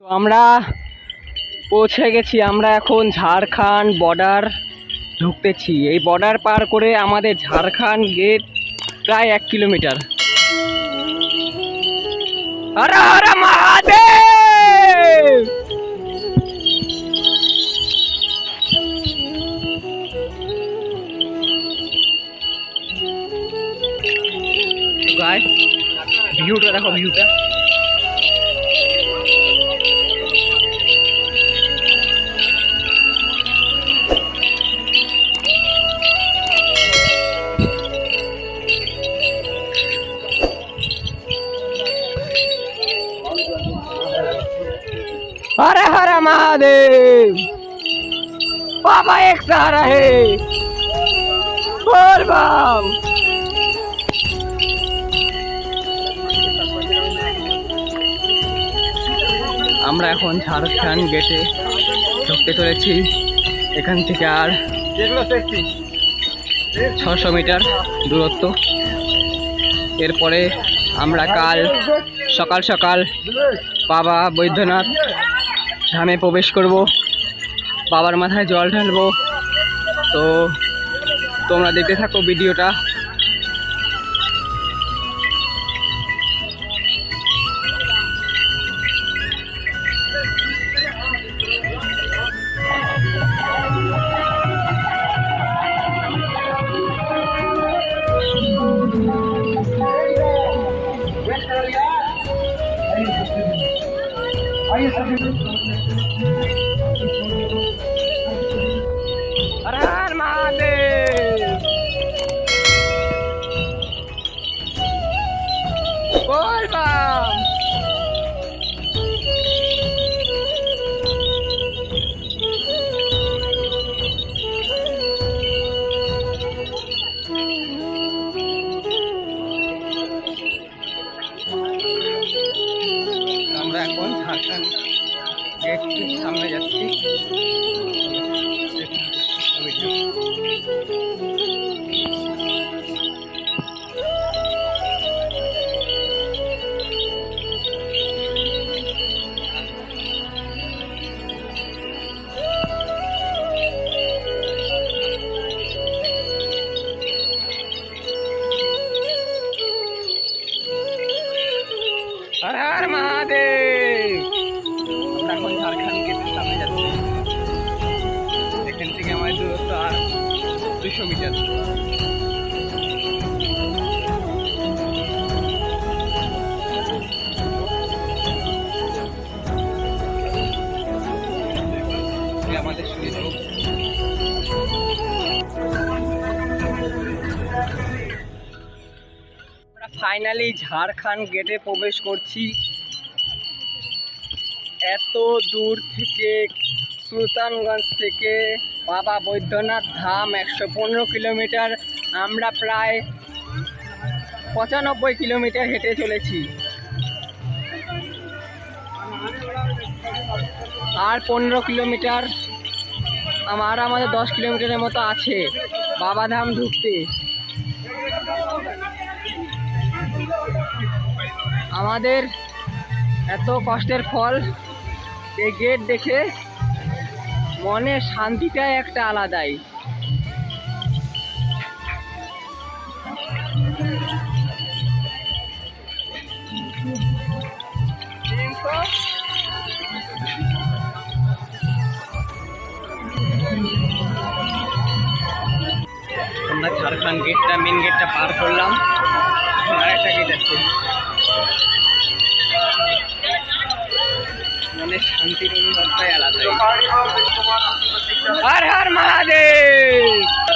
তো আমরা পৌঁছে গেছি, আমরা এখন ঝাড়খণ্ড বর্ডার ঢুকতেছি। এই বর্ডার পার করে আমাদের ঝাড়খণ্ড গেট প্রায় এক কিলোমিটার ভিউটা দেখো ভিউটা हरे हरे महादेव बाबा एक सहारा है बोल बम আমরা এখন ঝাড়খণ্ড গেটে ঢুকতে চলেছি এখান থেকে আর ছশো মিটার দূরত্ব এরপরে আমরা কাল সকাল সকাল বাবা বৈদ্যনাথ ধামে প্রবেশ করব। বাবার মাথায় জল ঢালবো। তো তোমরা দেখতে থাকো ভিডিওটা। আমরা এখন ঝাড়খণ্ড গেট সামনে যাচ্ছি। হর হর মহাদেব। দুশো মিটার ফাইনালি ঝাড়খণ্ড গেটে প্রবেশ করছি। এত দূর থেকে সুলতানগঞ্জ থেকে বাবা বৈদ্যনাথ ধাম একশো পনেরো কিলোমিটার। আমরা প্রায় পঁচানব্বই কিলোমিটার হেঁটে চলেছি। আর পনেরো কিলোমিটার, আমার আমাদের দশ কিলোমিটারের মতো আছে। বাবাধাম ঢুকতে। আমাদের এত কষ্টের ফল, এই গেট দেখে মনের শান্তিটাই একটা আলাদাই। আমরা ঝাড়খণ্ড গেটটা মেন গেটটা পার করলাম। আর একটা গেট আছে। মনের শান্তির অনুভবটাই আলাদা হর হর মহাদেব হর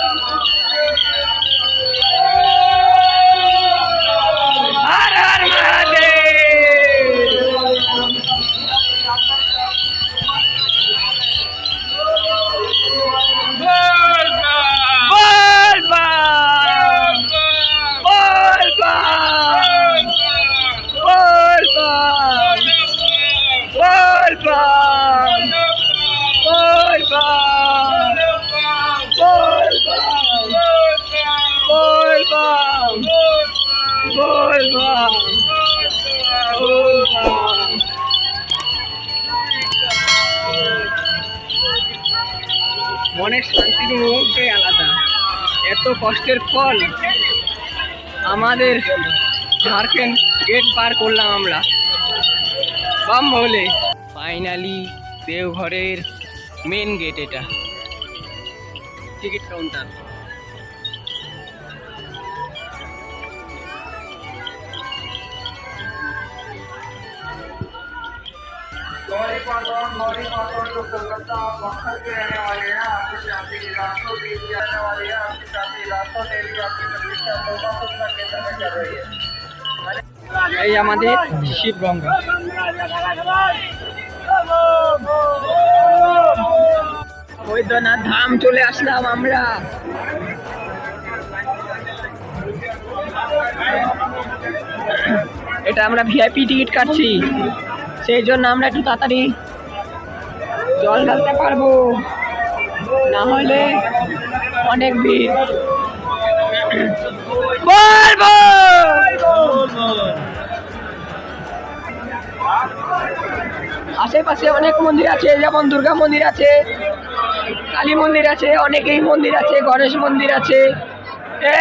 অনেক শান্তির মুহূর্তে আলাদা। এত কষ্টের ফল আমাদের ঝাড়খণ্ড গেট পার করলাম আমরা। বাম হলে ফাইনালি দেওঘরের মেন গেট এটা। টিকিট কাউন্টার गौरी पाटौन गौरी पाटौन जो कोलकाता बक्सर के रहने वाले हैं आपकी शादी लाखों देवी आने वाली है आपकी शादी लाखों देवी आपकी प्रतिष्ठा तोबा खुदना केंद्र में चल रही है এই আমাদের শিবগঙ্গা বৈদ্যনাথ ধাম চলে আসলাম আমরা এটা আমরা ভিআইপি টিকিট কাটছি সেই জন্য আমরা একটু তাড়াতাড়ি জল ঢালতে পারব। না হলে অনেক ভিড়। বলব আশেপাশে অনেক মন্দির আছে, যেমন দুর্গা মন্দির আছে, কালী মন্দির আছে, অনেকেই মন্দির আছে, গণেশ মন্দির আছে।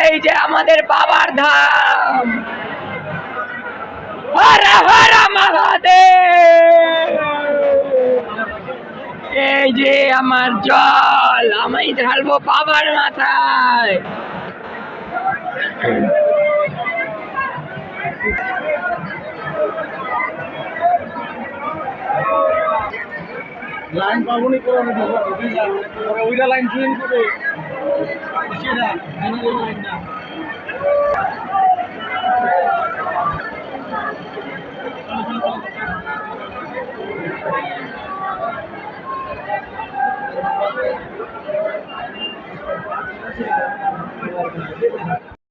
এই যে আমাদের বাবার ধাম। হর হর মহাদেব! আমার জল আমি ঢালবো বাবার মাথায়। লাইন পাবনি ওইটা লাইন চুইন করে না।